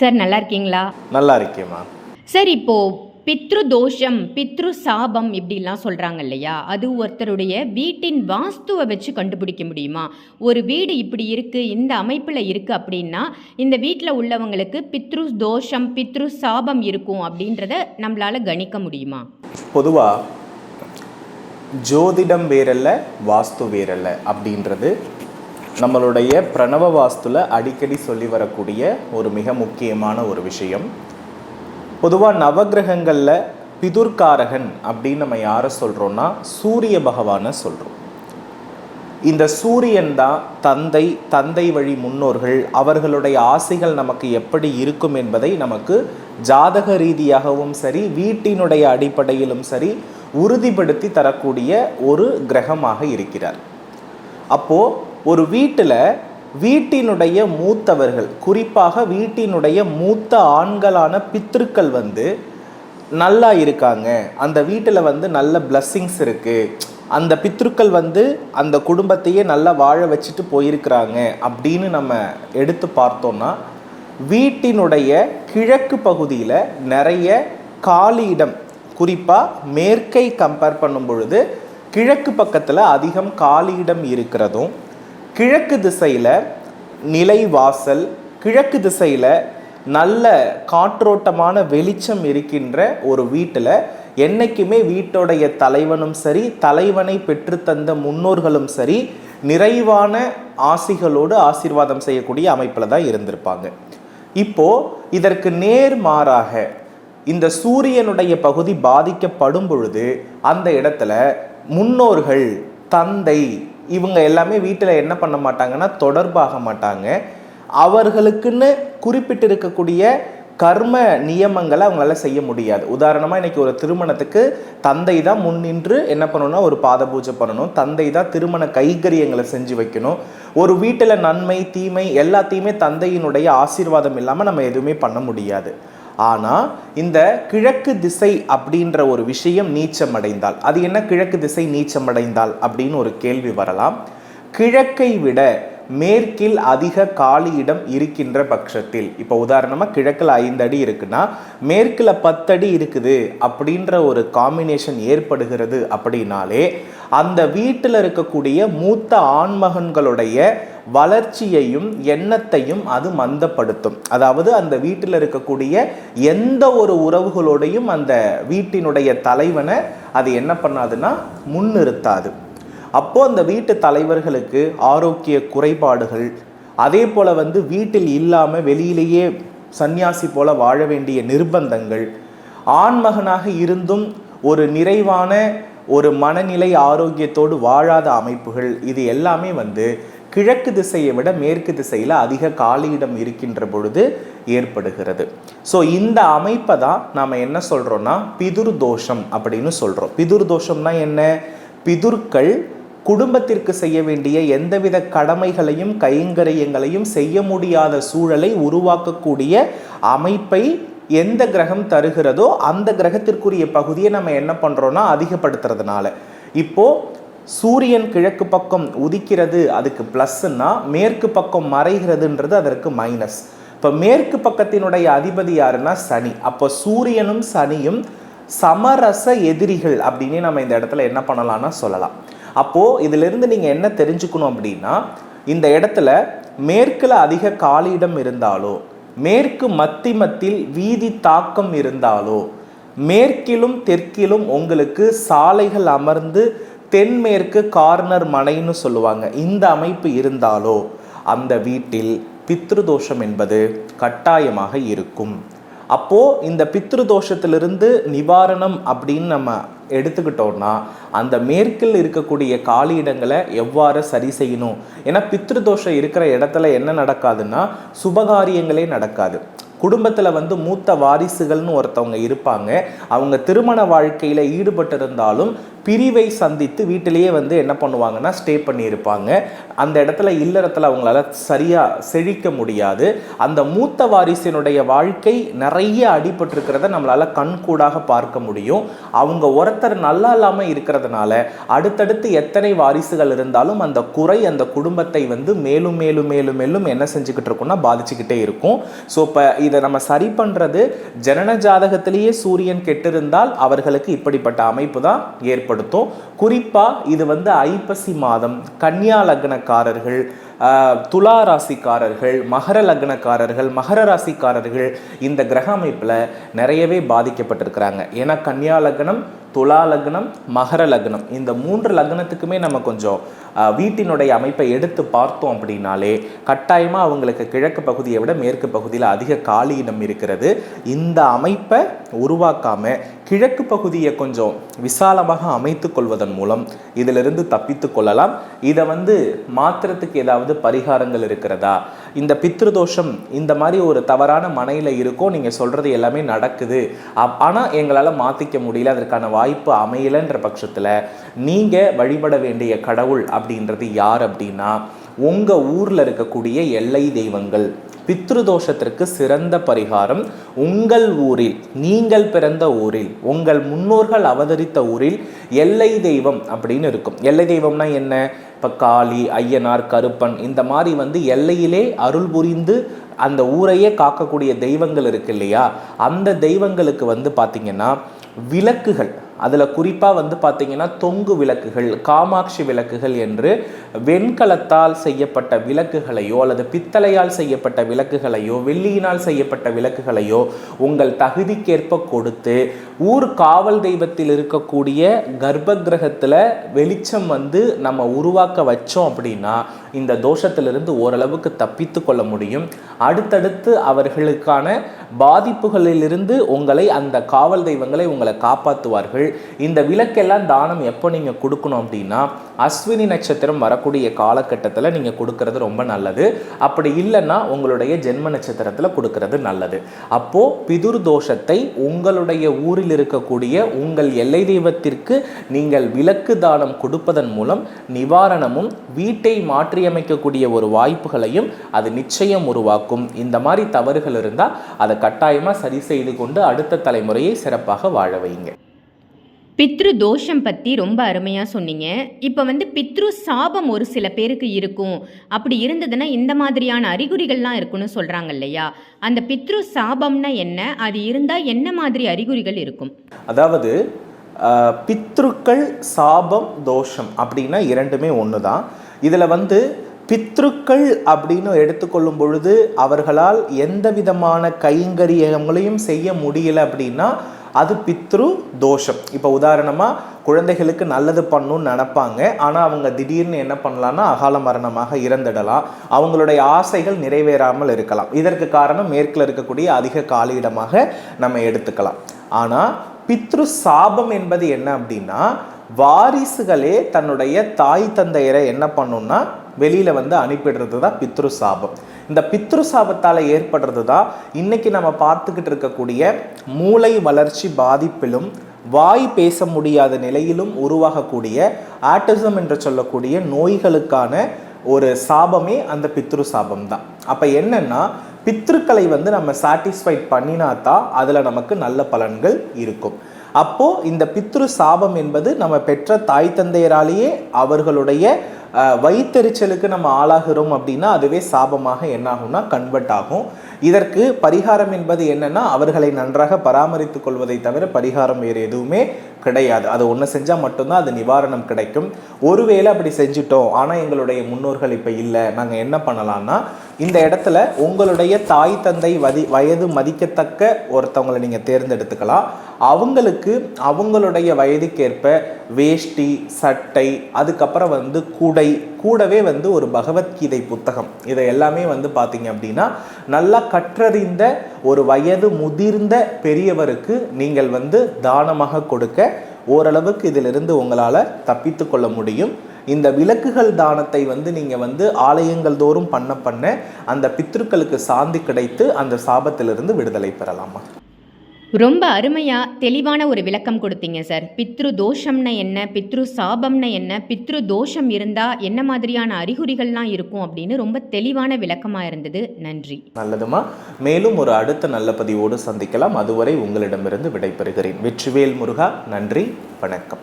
Sir நல்லா இருக்கீங்களா நல்லா இருக்கேம்மா சார் இப்போ பித்ரு தோஷம் பித்ரு சாபம் இப்படிலாம் சொல்றாங்க இல்லையா? அது ஒருத்தருடைய வீட்டின் வாஸ்துவை வச்சு கண்டுபிடிக்க முடியுமா? ஒரு வீடு இப்படி இருக்கு இந்த அமைப்பில் இருக்கு அப்படின்னா இந்த வீட்டில் உள்ளவங்களுக்கு பித்ரு தோஷம் பித்ரு சாபம் இருக்கும் அப்படின்றத நம்மளால கணிக்க முடியுமா? பொதுவாக ஜோதிடம் வேறல்ல வாஸ்து வேறல்ல அப்படின்றது நம்மளுடைய பிரணவ வாஸ்துல அடிக்கடி சொல்லி வரக்கூடிய ஒரு மிக முக்கியமான ஒரு விஷயம். பொதுவாக நவகிரகங்களில் பிதுர்காரகன் அப்படின்னு நம்ம யாரை சொல்கிறோன்னா சூரிய பகவானை சொல்கிறோம் இந்த சூரியன் தான் தந்தை தந்தை வழி முன்னோர்கள் அவர்களுடைய ஆசைகள் நமக்கு எப்படி இருக்கும் என்பதை நமக்கு ஜாதக ரீதியாகவும் சரி வீட்டினுடைய அடிப்படையிலும் சரி உறுதிப்படுத்தி தரக்கூடிய ஒரு கிரகமாக இருக்கிறார். அப்போது ஒரு வீட்டில் வீட்டினுடைய மூத்தவர்கள் குறிப்பாக வீட்டினுடைய மூத்த ஆண்களான பித்ருக்கள் வந்து நல்லா இருக்காங்க. அந்த வீட்டில் வந்து நல்ல பிளஸ்ஸிங்ஸ் இருக்குது அந்த பித்ருக்கள் வந்து அந்த குடும்பத்தையே நல்லா வாழ வச்சுட்டு போயிருக்கிறாங்க அப்படின்னு நம்ம எடுத்து பார்த்தோம்னா வீட்டினுடைய கிழக்கு பகுதியில் நிறைய காலி இடம் குறிப்பாக மேற்கை கம்பேர் பண்ணும் பொழுது கிழக்கு பக்கத்தில் அதிகம் காலி இடம் இருக்கிறதும் கிழக்கு திசையில் நிலைவாசல் கிழக்கு திசையில் நல்ல காற்றோட்டமான வெளிச்சம் இருக்கின்ற ஒரு வீட்டில் என்றைக்குமே வீட்டுடைய தலைவனும் சரி தலைவனை பெற்றுத்தந்த முன்னோர்களும் சரி நிறைவான ஆசிகளோடு ஆசீர்வாதம் செய்யக்கூடிய அமைப்பில் தான் இருந்திருப்பாங்க. இப்போ இதற்கு நேர் மாறாக இந்த சூரியனுடைய பகுதி பாதிக்கப்படும் பொழுது அந்த இடத்துல முன்னோர்கள் தந்தை இவங்க எல்லாமே வீட்டில் என்ன பண்ண மாட்டாங்கன்னா தொடர்பாக மாட்டாங்க. அவர்களுக்குன்னு குறிப்பிட்டிருக்கக்கூடிய கர்ம நியமங்களை அவங்களால செய்ய முடியாது. உதாரணமாக இன்னைக்கு ஒரு திருமணத்துக்கு தந்தை தான் முன்னின்று என்ன பண்ணணும்னா ஒரு பாத பூஜை பண்ணணும். தந்தை தான் திருமண கைகரியங்களை செஞ்சு வைக்கணும். ஒரு வீட்டில் நன்மை தீமை எல்லாத்தையுமே தந்தையினுடைய ஆசீர்வாதம் இல்லாமல் நம்ம எதுவுமே பண்ண முடியாது. ஆனால் இந்த கிழக்கு திசை அப்படின்ற ஒரு விஷயம் நீச்சமடைந்தால். அது என்ன கிழக்கு திசை நீச்சமடைந்தால் அப்படின்னு ஒரு கேள்வி வரலாம். கிழக்கை விட மேற்கில் அதிக காலி இடம் இருக்கின்ற பட்சத்தில் இப்போ உதாரணமாக கிழக்கில் ஐந்து அடி இருக்குன்னா மேற்கில் பத்தடி இருக்குது அப்படின்ற ஒரு காம்பினேஷன் ஏற்படுகிறது அப்படின்னாலே அந்த வீட்டில் இருக்கக்கூடிய மூத்த ஆண்மகன்களுடைய வளர்ச்சியையும் எண்ணத்தையும் அது மந்தப்படுத்தும். அதாவது அந்த வீட்டில் இருக்கக்கூடிய எந்த ஒரு உறவுகளோடையும் அந்த வீட்டினுடைய தலைவனை அது என்ன பண்ணாதுன்னா முன்னிறுத்தாது. அப்போது அந்த வீட்டு தலைவர்களுக்கு ஆரோக்கிய குறைபாடுகள் அதே போல் வந்து வீட்டில் இல்லாமல் வெளியிலேயே சந்நியாசி போல வாழ வேண்டிய நிர்பந்தங்கள் ஆண்மகனாக இருந்தும் ஒரு நிறைவான ஒரு மனநிலை ஆரோக்கியத்தோடு வாழாத அமைப்புகள். இது எல்லாமே வந்து கிழக்கு திசையை விட மேற்கு திசையில் அதிக காலியிடம் இருக்கின்ற பொழுது ஏற்படுகிறது. ஸோ இந்த அமைப்பை தான் நாம் என்ன சொல்கிறோன்னா பிதுர் தோஷம் அப்படின்னு சொல்கிறோம் பிதுர் தோஷம்னா என்ன? பிதுர்கள் குடும்பத்திற்கு செய்ய வேண்டிய எந்தவித கடமைகளையும் கைங்கரியங்களையும் செய்ய முடியாத சூழலை உருவாக்கக்கூடிய அமைப்பை எந்த கிரகம் தருகிறதோ அந்த கிரகத்திற்குரிய பகுதியை நம்ம என்ன பண்ணுறோன்னா அதிகப்படுத்துறதுனால. இப்போ சூரியன் கிழக்கு பக்கம் உதிக்கிறது அதுக்கு ப்ளஸ்ன்னா மேற்கு பக்கம் மறைகிறதுன்றது அதற்கு மைனஸ் இப்போ மேற்கு பக்கத்தினுடைய அதிபதி யாருன்னா சனி. அப்போ சூரியனும் சனியும் சமரச எதிரிகள் அப்படின்னு நம்ம இந்த இடத்துல என்ன பண்ணலாம்னா சொல்லலாம். அப்போது இதிலிருந்து நீங்கள் என்ன தெரிஞ்சுக்கணும் அப்படின்னா இந்த இடத்துல மேற்கில் அதிக காலியிடம் இருந்தாலோ மேற்கு மத்திமத்தில் வீதி தாக்கம் இருந்தாலோ? மேற்கிலும் தெற்கிலும் உங்களுக்கு சாலைகள் அமர்ந்து தென்மேற்கு கார்னர் மனைன்னு சொல்லுவாங்க. இந்த அமைப்பு இருந்தாலோ? அந்த வீட்டில் பித்ருதோஷம் என்பது கட்டாயமாக இருக்கும். அப்போது இந்த பித்ரு தோஷத்திலிருந்து நிவாரணம் அப்படின்னு நம்ம எடுத்துக்கிட்டோம்னா அந்த மேற்கில் இருக்கக்கூடிய காலி இடங்களை எவ்வாறு சரி செய்யணும்? ஏன்னா பித்ருதோஷம் இருக்கிற இடத்துல என்ன நடக்காதுன்னா சுபகாரியங்களே நடக்காது. குடும்பத்தில் வந்து மூத்த வாரிசுகள்னு ஒருத்தவங்க இருப்பாங்க. அவங்க திருமண வாழ்க்கையில் ஈடுபட்டிருந்தாலும் பிரிவை சந்தித்து வீட்டிலேயே வந்து என்ன பண்ணுவாங்கன்னா ஸ்டே பண்ணியிருப்பாங்க. அந்த இடத்துல இல்லறத்தில் அவங்களால சரியாக செழிக்க முடியாது. அந்த மூத்த வாரிசினுடைய வாழ்க்கை நிறைய அடிபட்டிருக்கிறத நம்மளால் கண்கூடாக பார்க்க முடியும். அவங்க ஒருத்தர் நல்லா இல்லாமல் இருக்கிறதுனால அடுத்தடுத்து எத்தனை வாரிசுகள் இருந்தாலும் அந்த குறை அந்த குடும்பத்தை வந்து மேலும் மேலும் மேலும் மேலும் என்ன செஞ்சுக்கிட்டு இருக்கும்னா பாதிச்சுக்கிட்டே இருக்கும். ஸோ இப்போ இதை நம்ம சரி பண்ணுறது ஜனன ஜாதகத்திலேயே சூரியன் கெட்டிருந்தால் அவர்களுக்கு இப்படிப்பட்ட அமைப்பு தான் ஏற்படும். ஏற்படுத்தும் குறிப்பாக இது வந்து ஐப்பசி மாதம். கன்னியா லக்னக்காரர்கள் துலா ராசிக்காரர்கள் மகர லக்னக்காரர்கள் மகர ராசிக்காரர்கள் இந்த கிரக அமைப்பில் நிறையவே பாதிக்கப்பட்டிருக்கிறாங்க. ஏன்னா கன்னியா லக்னம் துலா லக்னம் மகர லக்னம். இந்த மூன்று லக்னத்துக்குமே நம்ம கொஞ்சம் வீட்டினுடைய அமைப்பை எடுத்து பார்த்தோம் அப்படின்னாலே கட்டாயமாக அவங்களுக்கு கிழக்கு பகுதியை விட மேற்கு பகுதியில் அதிக காலி இனம் இருக்கிறது. இந்த அமைப்பை உருவாக்காம கிழக்கு பகுதியை கொஞ்சம் விசாலமாக அமைத்து கொள்வதன் மூலம் இதிலிருந்து தப்பித்து கொள்ளலாம். இதை வந்து மாத்திரத்துக்கு ஏதாவது பரிகாரங்கள் இருக்கிறதா? இந்த பித்ருதோஷம் இந்த மாதிரி ஒரு தவறான மனையில் இருக்கோ நீங்கள் சொல்கிறது எல்லாமே நடக்குது. அப் ஆனால் எங்களால் மாற்றிக்க முடியல அதற்கான வாய்ப்பு அமையலைன்ற பட்சத்தில் நீங்கள் வழிபட வேண்டிய கடவுள் அப்படின்றது யார் அப்படின்னா உங்கள் ஊரில் இருக்கக்கூடிய எல்லை தெய்வங்கள். பித்ருதோஷத்திற்கு சிறந்த பரிகாரம் உங்கள் ஊரில் நீங்கள் பிறந்த ஊரில் உங்கள் முன்னோர்கள் அவதரித்த ஊரில் எல்லை தெய்வம் அப்படின்னு இருக்கும். எல்லை தெய்வம்னா என்ன? இப்போ காளி ஐயனார் கருப்பன் இந்த மாதிரி வந்து எல்லையிலே அருள் புரிந்து அந்த ஊரையே காக்கக்கூடிய தெய்வங்கள் இருக்கு இல்லையா? அந்த தெய்வங்களுக்கு வந்து பார்த்திங்கன்னா விளக்குகள் அதில் குறிப்பாக வந்து பார்த்திங்கன்னா தொங்கு விளக்குகள் காமாட்சி விளக்குகள் என்று வெண்கலத்தால் செய்யப்பட்ட விளக்குகளையோ அல்லது பித்தளையால் செய்யப்பட்ட விளக்குகளையோ வெள்ளியினால் செய்யப்பட்ட விளக்குகளையோ உங்கள் தகுதிக்கேற்ப கொடுத்து ஊர் காவல் தெய்வத்தில் இருக்கக்கூடிய கர்ப்ப கிரகத்தில் வெளிச்சம் வந்து நம்ம உருவாக்க வச்சோம் அப்படின்னா இந்த தோஷத்திலிருந்து ஓரளவுக்கு தப்பித்து கொள்ள முடியும். அடுத்தடுத்து அவர்களுக்கான பாதிப்புகளிலிருந்து உங்களை அந்த காவல் தெய்வங்களை உங்களை காப்பாற்றுவார்கள் இந்த விளக்கெல்லாம் தானம் எப்போ நீங்கள் கொடுக்கணும் அப்படின்னா அஸ்வினி நட்சத்திரம் வரக்கூடிய காலகட்டத்தில் நீங்கள் கொடுக்கறது ரொம்ப நல்லது. அப்படி இல்லைன்னா உங்களுடைய ஜென்ம நட்சத்திரத்தில் கொடுக்கறது நல்லது. அப்போது பிதுர் தோஷத்தை உங்களுடைய ஊரில் இருக்கக்கூடிய உங்கள் எல்லை தெய்வத்திற்கு நீங்கள் விளக்கு தானம் கொடுப்பதன் மூலம் நிவாரணமும் வீட்டை மாற்றியமைக்கக்கூடிய ஒரு வாய்ப்புகளையும் அது நிச்சயம் உருவாக்கும். இந்த மாதிரி தவறுகள் இருந்தால் அதை கட்டாயமாக சரி செய்து கொண்டு அடுத்த தலைமுறையை சிறப்பாக வாழ வைங்க பித்ரு தோஷம் பற்றி ரொம்ப அருமையாக சொன்னீங்க. இப்போ வந்து பித்ரு சாபம் ஒரு சில பேருக்கு இருக்கும். அப்படி இருந்ததுன்னா இந்த மாதிரியான அறிகுறிகள்லாம் இருக்குன்னு சொல்கிறாங்க இல்லையா? அந்த பித்ரு சாபம்னா என்ன? அது இருந்தால் என்ன மாதிரி அறிகுறிகள் இருக்கும்? அதாவது பித்ருக்கள் சாபம் தோஷம் அப்படின்னா இரண்டுமே ஒன்று தான் இதில் வந்து பித்ருக்கள் அப்படின்னு எடுத்துக்கொள்ளும் பொழுது அவர்களால் எந்த விதமான கைங்கரியங்களையும் செய்ய முடியல அப்படின்னா அது பித்ரு தோஷம். இப்போ உதாரணமாக குழந்தைகளுக்கு நல்லது பண்ணணும்னு நினப்பாங்க. ஆனால் அவங்க திடீர்னு என்ன பண்ணலான்னா அகால மரணமாக இறந்துடலாம். அவங்களுடைய ஆசைகள் நிறைவேறாமல் இருக்கலாம். இதற்கு காரணம் மேற்கில் இருக்கக்கூடிய அதிக காலியிடமாக நம்ம எடுத்துக்கலாம். ஆனால் பித்ரு சாபம் என்பது என்ன அப்படின்னா வாரிசுகளே தன்னுடைய தாய் தந்தையரை என்ன பண்ணும்னா வெளியில் வந்து அனுப்பிடுறது தான் பித்ரு சாபம் இந்த பித்ரு சாபத்தால் ஏற்படுறது தான் இன்னைக்கு நம்ம பார்த்துக்கிட்டு இருக்கக்கூடிய மூளை வளர்ச்சி பாதிப்பிலும் வாய் பேச முடியாத நிலையிலும் உருவாகக்கூடிய ஆட்டிசம் என்று சொல்லக்கூடிய நோய்களுக்கான ஒரு சாபமே அந்த பித்ரு சாபம் தான் அப்போ என்னென்னா பித்ருக்களை வந்து நம்ம சாட்டிஸ்ஃபைட் பண்ணினா தான் அதில் நமக்கு நல்ல பலன்கள் இருக்கும். அப்போ இந்த பித்ரு சாபம் என்பது நம்ம பெற்ற தாய் தந்தையராலேயே அவர்களுடைய வயிற்றெரிச்சலுக்கு நம்ம ஆளாகிறோம் அப்படின்னா அதுவே சாபமாக என்னாகும்னா கன்வெர்ட் ஆகும். இதற்கு பரிகாரம் என்பது என்னன்னா அவர்களை நன்றாக பராமரித்துக் கொள்வதை தவிர பரிகாரம் வேறு எதுவுமே கிடையாது. அது ஒன்று செஞ்சால் மட்டும்தான் அது நிவாரணம் கிடைக்கும். ஒருவேளை அப்படி செஞ்சிட்டோம் ஆனால் எங்களுடைய முன்னோர்கள் இப்போ இல்லை நாங்கள் என்ன பண்ணலாம்னா இந்த இடத்துல உங்களுடைய தாய் தந்தை வதி வயது மதிக்கத்தக்க ஒருத்தவங்களை நீங்கள் தேர்ந்தெடுத்துக்கலாம். அவங்களுக்கு அவங்களுடைய வயதுக்கேற்ப வேஷ்டி சட்டை அதுக்கப்புறம் வந்து கூடை கூடவே வந்து ஒரு பகவத்கீதை புத்தகம். இதை எல்லாமே வந்து பார்த்தீங்க அப்படின்னா நல்லா கற்றறிந்த ஒரு வயது முதிர்ந்த பெரியவருக்கு நீங்கள் வந்து தானமாக கொடுக்க ஓரளவுக்கு இதிலிருந்து உங்களால் தப்பித்து கொள்ள முடியும். இந்த விளக்குகள் தானத்தை வந்து நீங்கள் வந்து ஆலயங்கள் தோறும் பண்ண பண்ண அந்த பித்ருக்களுக்கு சாந்தி கிடைத்து அந்த சாபத்திலிருந்து விடுதலை பெறலாமா? ரொம்ப அருமையாக தெளிவான ஒரு விளக்கம் கொடுத்தீங்க சார். பித்ரு தோஷம்னா என்ன? பித்ரு சாபம்னா என்ன? பித்ரு தோஷம் இருந்தால் என்ன மாதிரியான அறிகுறிகள்லாம் இருக்கும் அப்படின்னு ரொம்ப தெளிவான விளக்கமாக இருந்தது. நன்றி. நல்லதுமா. மேலும் ஒரு அடுத்த நல்ல பதிவோடு சந்திக்கலாம். அதுவரை உங்களிடமிருந்து விடைபெறுகிறேன். வெற்றிவேல் முருகா நன்றி வணக்கம்.